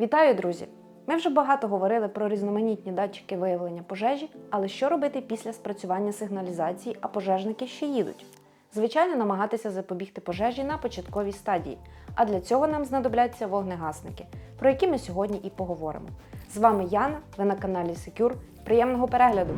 Вітаю, друзі! Ми вже багато говорили про різноманітні датчики виявлення пожежі, але що робити після спрацювання сигналізації, а пожежники ще їдуть? Звичайно, намагатися запобігти пожежі на початковій стадії, а для цього нам знадобляться вогнегасники, про які ми сьогодні і поговоримо. З вами Яна, ви на каналі Secure. Приємного перегляду!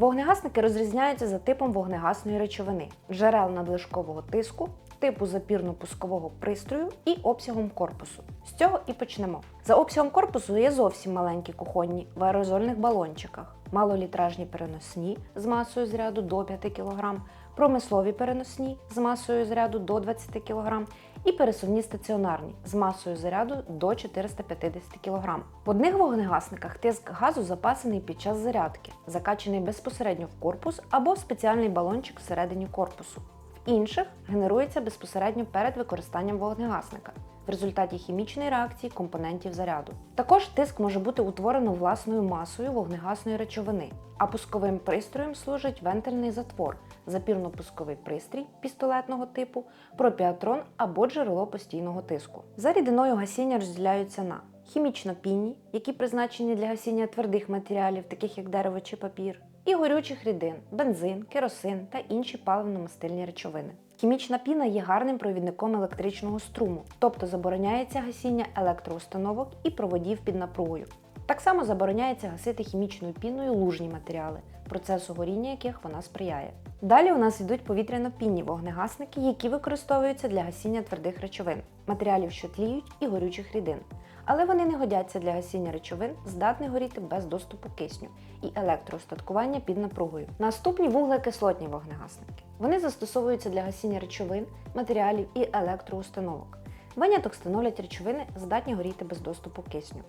Вогнегасники розрізняються за типом вогнегасної речовини, джерел надлишкового тиску, типу запірно-пускового пристрою і обсягом корпусу. З цього і почнемо. За обсягом корпусу є зовсім маленькі кухонні в аерозольних балончиках, малолітражні переносні з масою зряду до 5 кг, промислові переносні з масою заряду до 20 кг і пересувні стаціонарні з масою заряду до 450 кг. В одних вогнегасниках тиск газу запасений під час зарядки, закачаний безпосередньо в корпус або в спеціальний балончик всередині корпусу. В інших генерується безпосередньо перед використанням вогнегасника в результаті хімічної реакції компонентів заряду. Також тиск може бути утворено власною масою вогнегасної речовини, а пусковим пристроєм служить вентильний затвор, запірно-пусковий пристрій пістолетного типу, пропіатрон або джерело постійного тиску. За рідиною гасіння розділяються на хімічно-пінні, які призначені для гасіння твердих матеріалів, таких як дерево чи папір, і горючих рідин, бензин, керосин та інші паливно-мастильні речовини. Хімічна піна є гарним провідником електричного струму, тобто забороняється гасіння електроустановок і проводів під напругою. Так само забороняється гасити хімічною піною лужні матеріали, процесу горіння яких вона сприяє. Далі у нас йдуть повітряно-пінні вогнегасники, які використовуються для гасіння твердих речовин, матеріалів, що тліють, і горючих рідин. Але вони не годяться для гасіння речовин, здатних горіти без доступу кисню і електроостаткування під напругою. Наступні вуглекислотні вогнегасники. Вони застосовуються для гасіння речовин, матеріалів і електроустановок. Виняток становлять речовини, здатні горіти без доступу кисню.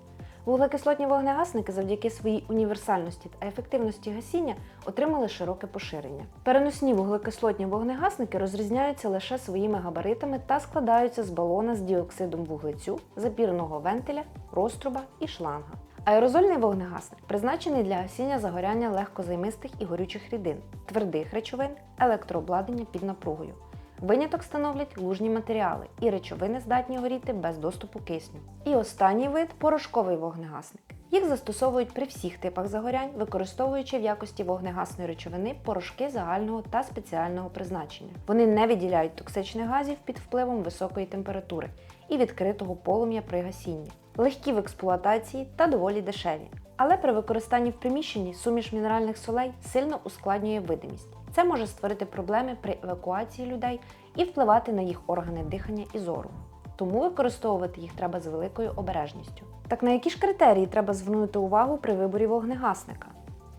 Вуглекислотні вогнегасники завдяки своїй універсальності та ефективності гасіння отримали широке поширення. Переносні вуглекислотні вогнегасники розрізняються лише своїми габаритами та складаються з балона з діоксидом вуглецю, запірного вентиля, розтруба і шланга. Аерозольний вогнегасник призначений для гасіння загоряння легкозаймистих і горючих рідин, твердих речовин, електрообладнання під напругою. Виняток становлять лужні матеріали і речовини здатні горіти без доступу кисню. І останній вид порошковий вогнегасник. Їх застосовують при всіх типах загорянь, використовуючи в якості вогнегасної речовини порошки загального та спеціального призначення. Вони не виділяють токсичних газів під впливом високої температури і відкритого полум'я при гасінні, легкі в експлуатації та доволі дешеві. Але при використанні в приміщенні суміш мінеральних солей сильно ускладнює видимість. Це може створити проблеми при евакуації людей і впливати на їх органи дихання і зору. Тому використовувати їх треба з великою обережністю. Так на які ж критерії треба звернути увагу при виборі вогнегасника?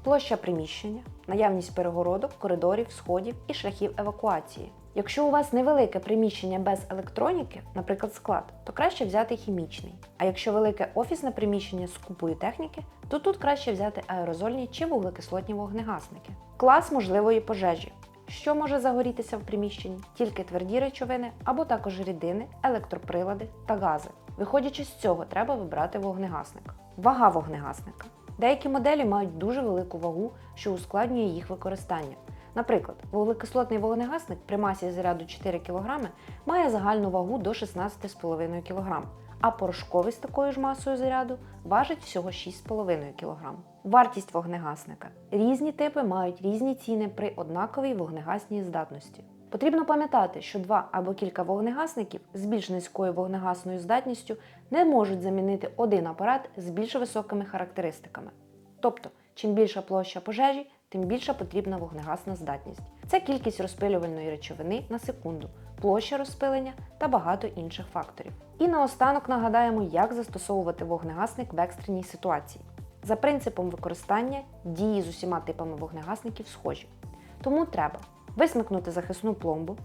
Площа приміщення, наявність перегородок, коридорів, сходів і шляхів евакуації. Якщо у вас невелике приміщення без електроніки, наприклад, склад, то краще взяти хімічний. А якщо велике офісне приміщення з купою техніки, то тут краще взяти аерозольні чи вуглекислотні вогнегасники. Клас можливої пожежі. Що може загорітися в приміщенні? Тільки тверді речовини або також рідини, електроприлади та гази. Виходячи з цього, треба вибрати вогнегасник. Вага вогнегасника. Деякі моделі мають дуже велику вагу, що ускладнює їх використання. Наприклад, вуглекислотний вогнегасник при масі заряду 4 кг має загальну вагу до 16,5 кг, а порошковий з такою ж масою заряду важить всього 6,5 кг. Вартість вогнегасника. Різні типи мають різні ціни при однаковій вогнегасній здатності. Потрібно пам'ятати, що два або кілька вогнегасників з більш низькою вогнегасною здатністю не можуть замінити один апарат з більш високими характеристиками. Тобто, чим більша площа пожежі, тим більша потрібна вогнегасна здатність. Це кількість розпилювальної речовини на секунду, площа розпилення та багато інших факторів. І наостанок нагадаємо, як застосовувати вогнегасник в екстреній ситуації. За принципом використання дії з усіма типами вогнегасників схожі. Тому треба висмикнути захисну пломбу,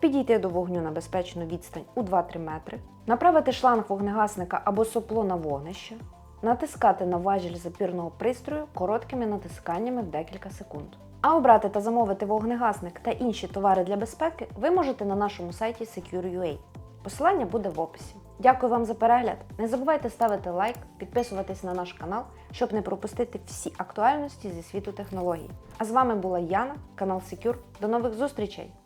підійти до вогню на безпечну відстань у 2-3 метри, направити шланг вогнегасника або сопло на вогнище, натискати на важіль запірного пристрою короткими натисканнями в декілька секунд. А обрати та замовити вогнегасник та інші товари для безпеки ви можете на нашому сайті Secure.ua. Посилання буде в описі. Дякую вам за перегляд. Не забувайте ставити лайк, підписуватись на наш канал, щоб не пропустити всі актуальності зі світу технологій. А з вами була Яна, канал Secure. До нових зустрічей!